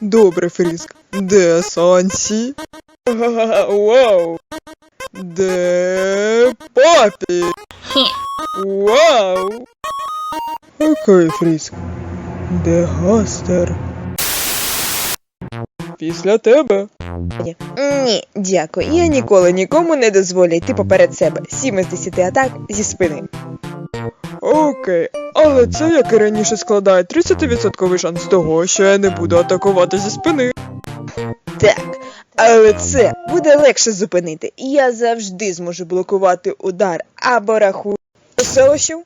Добре, Фріск. Де Сансі? Вау. Де папі? Вау. Окей, Фріск. Де Гастер? Після тебе. Ні, дякую. Я ніколи нікому не дозволю йти поперед себе. Сім із десяти атак зі спини. Окей, але це, як і раніше, складає 30% шанс того, що я не буду атакувати зі спини. Так, але це буде легше зупинити. Я завжди зможу блокувати удар або рахунок веселощів.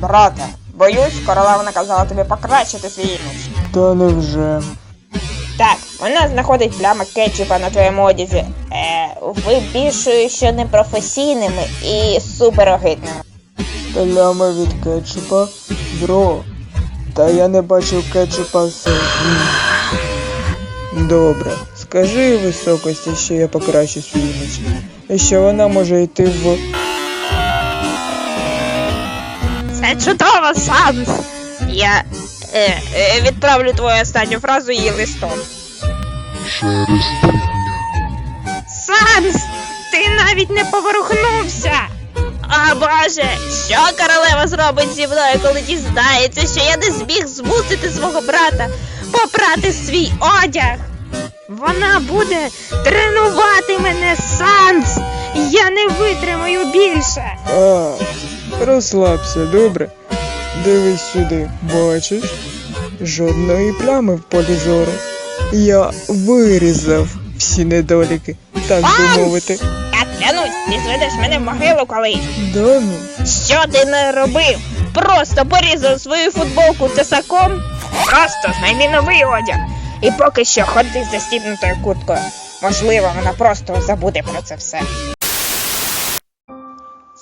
Брате, боюсь, королева наказала тобі покращити свій імідж. Та невже. Так, вона знаходить плями кетчупа на твоєму одязі. Е, вибільшую, що непрофесійними і супер огидними. Плями від кетчупа? Бро. Та я не бачив кетчупа з. Добре. Скажи високості, що я покращу свій імідж. І що вона може йти в. Це чудово, Санс! Я е, е, відправлю твою останню фразу її листом. Через три Ти навіть не поворухнувся! А боже, що королева зробить зі мною, коли дізнається, що я не зміг змусити свого брата попрати свій одяг? Вона буде тренувати мене, Санс! Я не витримаю більше! А, розслабся, добре. Дивись сюди, бачиш? Жодної плями в полі зору. Я вирізав всі недоліки, так би мовити. Я клянусь, ти зведеш мене в могилу колись. Да ну. Що ти не робив? Просто порізав свою футболку тесаком? Просто знайди новий одяг. І поки що ходи з застібнутою курткою. Можливо, вона просто забуде про це все.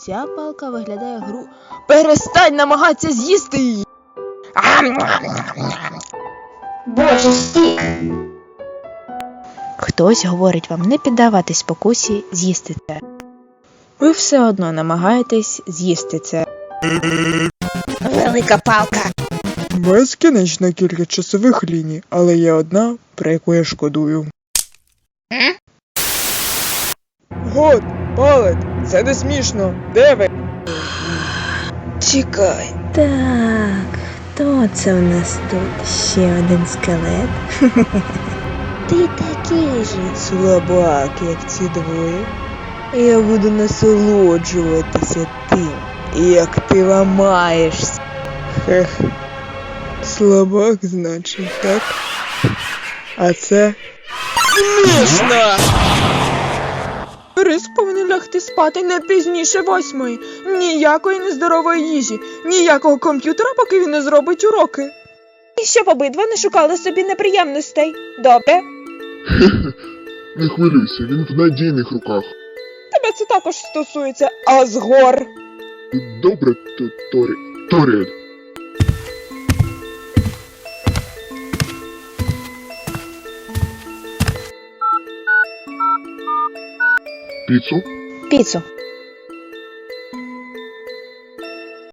Ця палка виглядає гру. Перестань намагатися з'їсти її! Боже, стік! Хтось говорить вам не піддаватись спокусі з'їсти це. Ви все одно намагаєтесь з'їсти це. Велика палка. Безкінечна кількість часових ліній, але є одна, про яку я шкодую. М? Гот, палет, це не смішно. Де ви? Чекай. Так, хто це у нас тут? Ще один скелет? Ти такий же слабак, як ці двоє. Я буду насолоджуватися тим, як ти ламаєшся. Хех. Слабак, значить, так? А це. Смішно! Риск повинен лягти спати не пізніше восьмої. Ніякої нездорової їжі, ніякого комп'ютера, поки він не зробить уроки. І щоб обидва не шукали собі неприємностей. Добре? Не хвилюйся, він в надійних руках. Тебе це також стосується, а згор. Добре, Торі. Торіель. Піцу? Піцу.